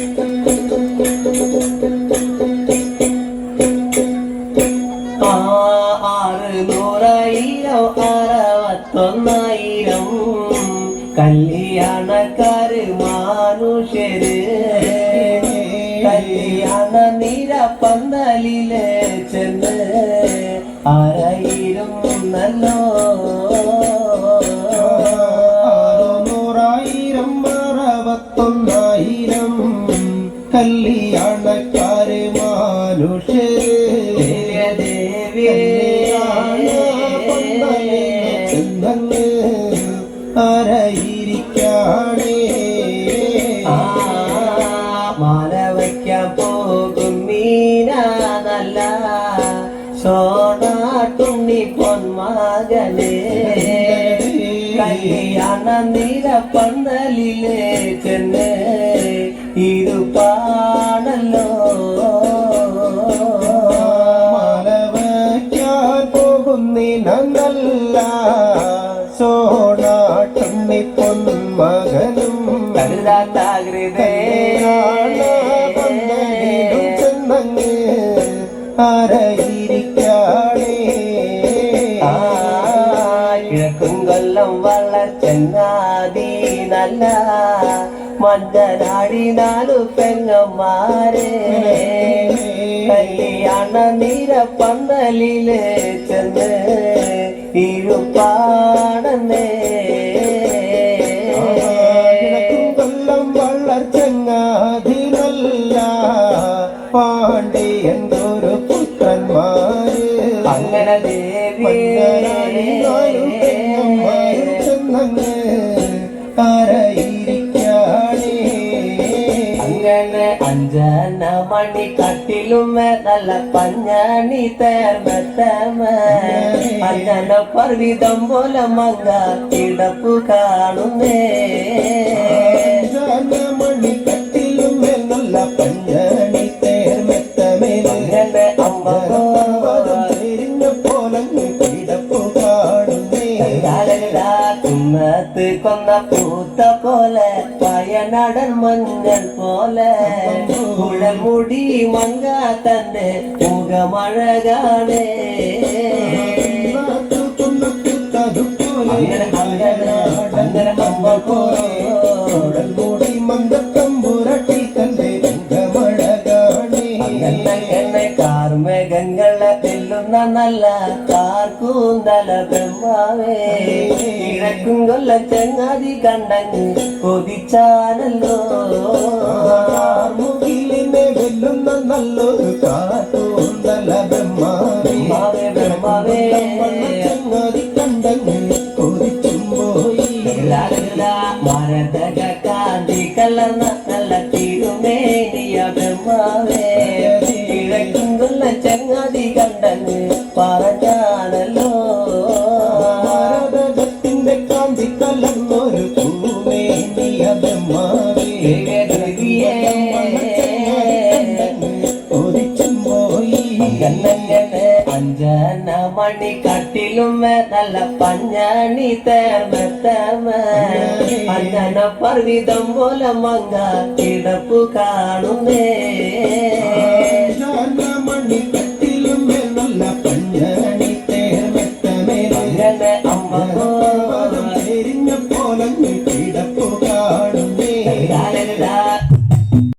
ആറുനൂറായിരം അറുപത്തൊന്നായിരം. കല്യാണക്കാര് മാനുഷ്യര്. കല്യാണ നിര പന്തലിൽ ചെന്ന് ആരായിരം നല്ലോ. ആറുനൂറായിരം അറുപത്തൊന്നായിരം കല്യാണക്കാര് മാനുഷ്യര് ചെന്നങ്ങ്. ആരായിരിക്കാണേ? പോകും മീന നല്ല. സോണാട്ടുണ്ണി പൊന്മകനെ. കല്യാണ നിര പന്തലിലേ ചെന്ന്. ഇരുപ്പാണല്ലോ പോകുന്നില്ല സോണാട്ടണ്ണി പൊന്മകനും കരുതാത്താകൃതേ പന്തലിലും ചെന്നങ്ങ് ആരായിരിക്കാണേ ആ, കിഴക്കും കൊല്ലം വളച്ചങ്ങാതി നല്ല മഞ്ഞനാടി നാലു പെങ്ങന്മാരെ കല്യാണ നിര പന്തലിൽ ചെന്ന് ഇരുപ്പാടന്നേ കൊല്ലം വളർച്ചങ്ങാതി നല്ല പാണ്ഡ്യൻ ഒരു പുത്രന്മാര്. അങ്ങനെ ദേവി ചെന്നങ്ങ് അങ്ങനെ അഞ്ചന മണി കട്ടിലും നല്ല പഞ്ഞാണി തേർമത്തമ അഞ്ചന പർവിതം പോലെ മങ്ങ കിടപ്പു കാണുന്നേ. മണി മണിക്കട്ടിലും നല്ല പഞ്ഞാണി തേർന്നെത്തമേ അങ്ങനെ பார்த்து கொங்க பூத்த போல பயனடர் மஞ்சள் போல. உழல் முடி மங்கா தந்து முகமழகானே. அங்கன அங்கன அங்கன அம்மா போடல் மூட നല്ല കാർക്കൂന്തല ബ്രഹ്മാവേ. കിഴക്കും കൊല്ല ചങ്ങാതി കണ്ടങ്ങ് കൊതിച്ചാനല്ലോ. മുകിലിനെ വെല്ലുന്ന നല്ലൊരു കാർക്കൂന്തല ബ്രഹ്മാവേ. ബ്രഹ്മാവേ ചങ്ങാതി കണ്ടങ്ങ് കൊതിച്ചും പോയി. മരതക കാന്തി കലർന്ന നല്ല തിരുമേനിയ ബ്രഹ്മാവേ. കിഴക്കും കൊല്ല ചങ്ങാതി കണ്ടങ്ങ് പറഞ്ഞാണല്ലോ. ഭാരതത്തിന്റെ കാന്തി കലർന്നൊരു അഞ്ചന മണി കട്ടിലും നല്ല പഞ്ഞാണി തേർമത്തമ അഞ്ചന പർവിതം പോലെ മങ്ങ കിടപ്പു കാണുന്നേ. I'm a.